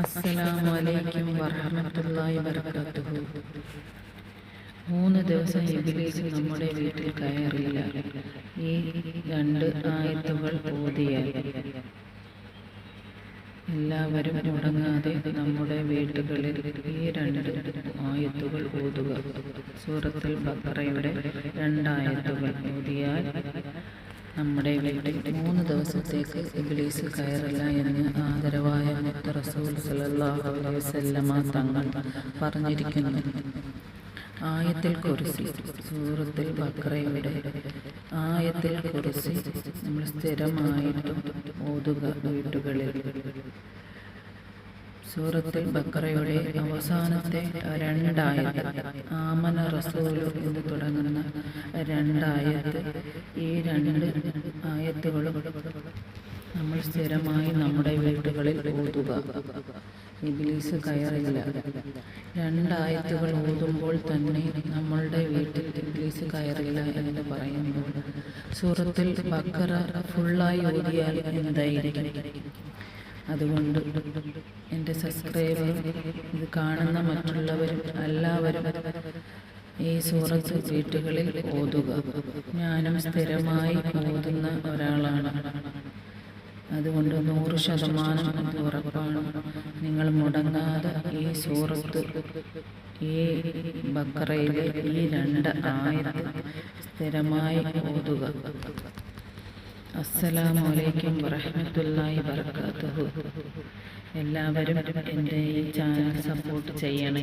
അസ്സലാമു അലൈക്കും വറഹ്മത്തുള്ളാഹി വബറകാതുഹു. മൂന്ന് ദിവസം ഇബ്ലീസ് നമ്മുടെ വീട്ടിൽ കയറില്ല ഈ രണ്ട് ആയത്തുകൾ ഓതിയാൽ എല്ലാവരും മുടങ്ങാതെ നമ്മുടെ വീടുകളിൽ ഈ രണ്ട് ആയത്തുകൾ ഓതുക. സൂറത്തിൽ ബക്കറയുടെ രണ്ടായത്തുകൾ ഓതിയാൽ നമ്മുടെ വീട്ടിൽ മൂന്ന് ദിവസത്തേക്ക് ഇംഗ്ലീഷ് കയറില്ല എന്ന് ആദരവായ റസൂൽ തങ്ങൾ പറഞ്ഞിരിക്കുന്നു. ആയത്തിൽ കുറിസി സൂറത്തിൽ ബക്രയുടെ ആയത്തിൽ കുറിസി നമ്മൾ സ്ഥിരമായിട്ടും ഓതുക വീട്ടുകളിൽ. സൂറത്തിൽ ബക്കറയുടെ അവസാനത്തെ രണ്ടായത് ആമന റസൂലു എന്ന് തുടങ്ങുന്ന രണ്ടായത് ഈ രണ്ട് ആയത്തുകളും നമ്മൾ സ്ഥിരമായി നമ്മുടെ വീടുകളിൽ ഓതുക. ഇംഗ്ലീസ് കയറില്ല. രണ്ടായത്തുകൾ ഓതുമ്പോൾ തന്നെ നമ്മളുടെ വീട്ടിൽ ഇംഗ്ലീസ് കയറില്ല എന്ന് പറയുന്നു. സൂറത്തിൽ ബക്കറ ഫുള്ളായി ഓതിയാൽ എന്തായിരിക്കും? അതുകൊണ്ട് സബ്സ്ക്രൈബറും ഇത് കാണുന്ന മറ്റുള്ളവരും എല്ലാവരും ഈ സൂറത്ത് വീട്ടുകളിൽ ഓതുക. ഞാനും സ്ഥിരമായി ഓതുന്ന ഒരാളാണ്. അതുകൊണ്ട് നൂറ് ശതമാനം അത് ഉറപ്പാണ്. നിങ്ങൾ മുടങ്ങാതെ ഈ സൂറത്ത് ഈ ബക്കറയിലെ ഈ രണ്ട് ആയത്ത് സ്ഥിരമായി ഓതുക. അസ്സലാമു അലൈക്കും വറഹ്മത്തുള്ളാഹി വബറകാതുഹു. എല്ലാവരും എന്റെ ഈ ചാനൽ സപ്പോർട്ട് ചെയ്യണേ.